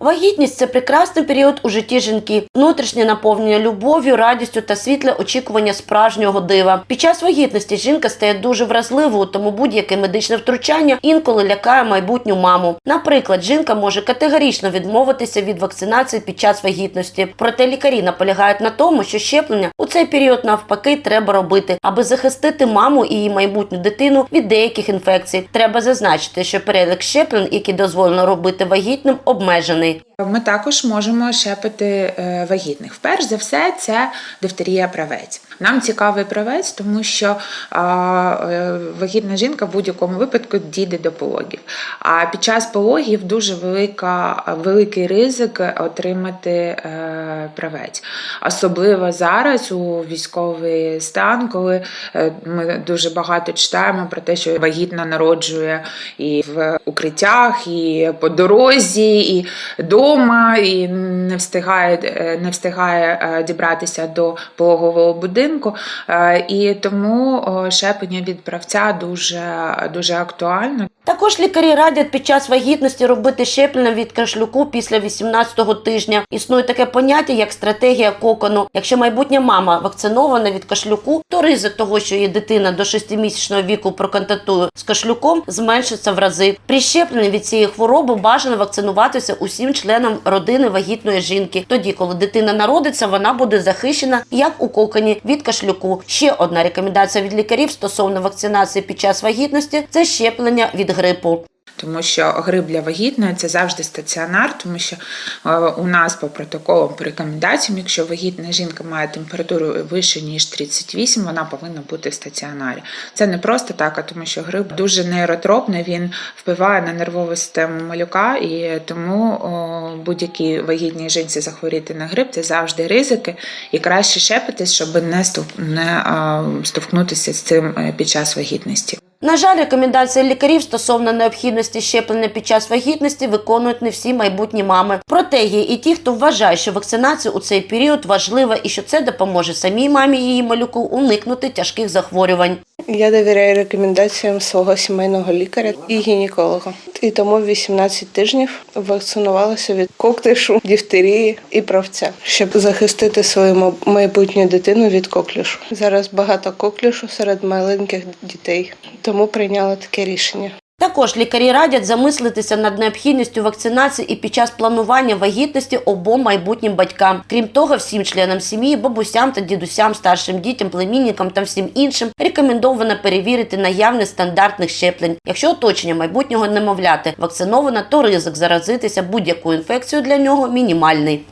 Вагітність це прекрасний період у житті жінки, внутрішнє наповнення любов'ю, радістю та світле очікування справжнього дива. Під час вагітності жінка стає дуже вразливою, тому будь-яке медичне втручання інколи лякає майбутню маму. Наприклад, жінка може категорично відмовитися від вакцинації під час вагітності. Проте лікарі наполягають на тому, що щеплення у цей період навпаки треба робити, аби захистити маму і її майбутню дитину від деяких інфекцій. Треба зазначити, що перелік щеплень, які дозволено робити вагітним, обмежений. Torre Ми також можемо щепити е, вагітних. Перш за все, це дифтерія правець. Нам цікавий правець, тому що е, вагітна жінка в будь-якому випадку дійде до пологів. А під час пологів дуже велика, великий ризик отримати е, правець. Особливо зараз у військовий стан, коли ми дуже багато читаємо про те, що вагітна народжує і в укриттях, і по дорозі, і вдома, і не встигає, е, не встигає е, дібратися до пологового будинку. Е, І тому шепення від правця дуже, дуже актуально. Також лікарі радять під час вагітності робити щеплення від кашлюку після 18-го тижня. Існує таке поняття, як стратегія кокону. Якщо майбутня мама вакцинована від кашлюку, то ризик того, що її дитина до 6-місячного віку проконтактує з кашлюком, зменшиться в рази. При щепленні від цієї хвороби бажано вакцинуватися усім членам родини вагітної жінки. Тоді, коли дитина народиться, вона буде захищена як у коконі від кашлюку. Ще одна рекомендація від лікарів стосовно вакцинації під час вагітності це щеплення від грипу. Тому що грип для вагітної це завжди стаціонар, тому що е, у нас по протоколам, по рекомендаціям, якщо вагітна жінка має температуру вище ніж 38, вона повинна бути в стаціонарі. Це не просто так, а тому що грип дуже нейротропний, він впливає на нервову систему малюка, і тому будь-якій вагітній жінці захворіти на грип це завжди ризики, і краще щепитись, щоб не стовкнутися з цим е, під час вагітності. На жаль, рекомендації лікарів стосовно необхідності щеплення під час вагітності виконують не всі майбутні мами. Проте є і ті, хто вважає, що вакцинація у цей період важлива і що це допоможе самій мамі і її малюку уникнути тяжких захворювань. Я довіряю рекомендаціям свого сімейного лікаря і гінеколога. І тому в 18 тижнів вакцинувалася від коклішу, дифтерії і правця, щоб захистити свою майбутню дитину від коклюшу. Зараз багато коклюшу серед маленьких дітей, тому прийняла таке рішення. Також лікарі радять замислитися над необхідністю вакцинації і під час планування вагітності обом майбутнім батькам. Крім того, всім членам сім'ї, бабусям та дідусям, старшим дітям, племінникам та всім іншим рекомендовано перевірити наявність стандартних щеплень. Якщо оточення майбутнього немовляти вакциновано, то ризик заразитися будь-якою інфекцією для нього мінімальний.